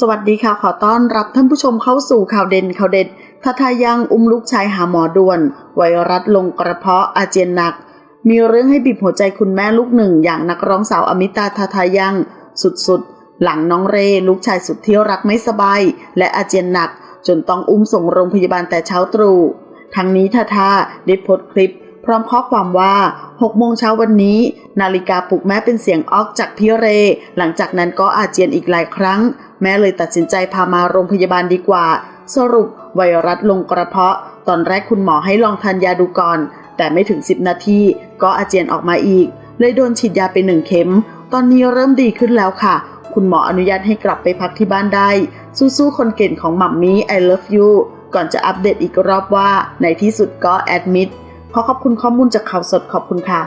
สวัสดีค่ะ ขอต้อนรับท่านผู้ชมเข้าสู่ข่าวเด่นข่าวเด็ดทาทายังอุ้มลูกชายหาหมอด่วน ไวรัสลงกระเพาะอาเจียนหนัก มีเรื่องให้บีบหัวใจคุณแม่ลูกหนึ่ง อย่างนักร้องสาวอมิตาทาทายังสุดๆ หลังน้องเร ลูกชายสุดที่รักไม่สบาย และอาเจียนหนัก จนต้องอุ้มส่งโรงพยาบาลแต่เช้าตรู่ทั้งนี้ทาทาได้โพสต์คลิป พร้อมข้อความว่า6โมงเช้าวันนี้ นาฬิกาปลุกแม่เป็นเสียงออกจากพี่เร หลังจากนั้นก็อาเจียนอีกหลายครั้ง แม่เลยตัดสินใจพามาโรงพยาบาลดีกว่า สรุปไวรัสลงกระเพาะ ตอนแรกคุณหมอให้ลองทานยาดูก่อน แต่ไม่ถึง 10 นาที ก็อาเจียนออกมาอีก เลยโดนฉีดยาไปหนึ่งเข็ม ตอนนี้เริ่มดีขึ้นแล้วค่ะ คุณหมออนุญาตให้กลับไปพักที่บ้านได้ สู้ๆคนเก่งของหมัมมี่ I love you ก่อนจะอัปเดตอีกรอบว่าในที่สุดก็แอดมิดขอขอบคุณข้อมูลจากข่าวสดขอบคุณค่ะ